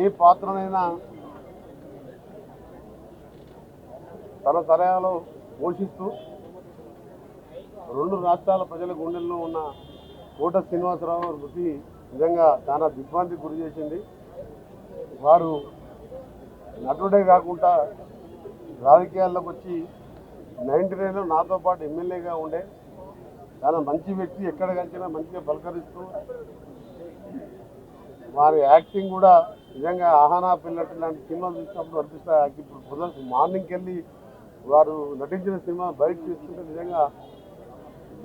ఏ పాత్రనైనా తన తరయాలో పోషిస్తూ రెండు రాష్ట్రాల ప్రజల గుండెల్లో ఉన్న కోట శ్రీనివాసరావు గారి మృతి నిజంగా చాలా దిగ్భ్రాంతికి గురి చేసింది. వారు నటుడే కాకుండా రాజకీయాల్లోకి వచ్చి నైన్టీ నైన్లో నాతో పాటు ఎమ్మెల్యేగా ఉండే చాలా మంచి వ్యక్తి ఎక్కడ కలిసినా మంచిగా పలకరిస్తూ వారి యాక్టింగ్ కూడా నిజంగా ఆహానా పిల్లటి లాంటి సినిమా చూసినప్పుడు అనిపిస్తాయి. ఇప్పుడు పొద్దున మార్నింగ్కి వెళ్ళి వారు నటించిన సినిమా బయట చూస్తుంటే నిజంగా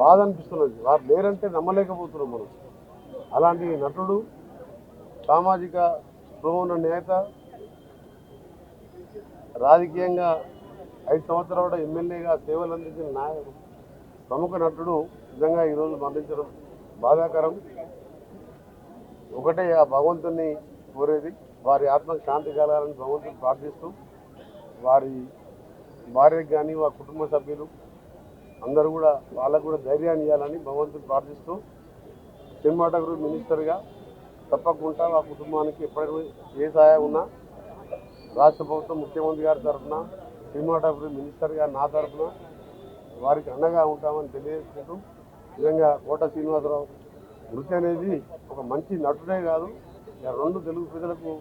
బాధ అనిపిస్తున్నది. వారు లేరంటే నమ్మలేకపోతున్నాం మనం. అలాంటి నటుడు సామాజిక స్పృహ నేత రాజకీయంగా ఐదు సంవత్సరాలు కూడా ఎమ్మెల్యేగా సేవలు అందించిన నాయకుడు ప్రముఖ నటుడు నిజంగా ఈరోజు మరణించడం బాధాకరం. ఒకటే ఆ భగవంతుని కోరేది. వారి ఆత్మకు శాంతి కలగాలని భగవంతుని ప్రార్థిస్తూ వారి భార్యకు కానీ వారి కుటుంబ సభ్యులు అందరూ కూడా వాళ్ళకు కూడా ధైర్యాన్ని ఇవ్వాలని భగవంతుని ప్రార్థిస్తూ సినిమాటోగ్రఫీ మినిస్టర్గా తప్పకుండా ఆ కుటుంబానికి ఎప్పటికీ ఏ సహాయం ఉన్నా రాష్ట్ర ప్రభుత్వం ముఖ్యమంత్రి గారి తరఫున సినిమాటోగ్రఫీ మినిస్టర్గా నా తరఫున వారికి అండగా ఉంటామని తెలియజేసుకుంటూ నిజంగా కోట శ్రీనివాసరావు మృతి అనేది ఒక మంచి నటుడే కాదు. ఇక రెండు తెలుగు ప్రజలకు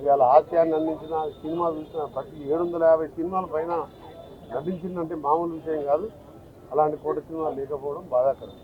ఇవాళ హాస్యాన్ని అందించిన సినిమా చూసిన ప్రతి ఏడు వందల యాభై సినిమాల పైన నటించిందంటే మామూలు విషయం కాదు. అలాంటి కోట సినిమాలు లేకపోవడం బాధాకరం.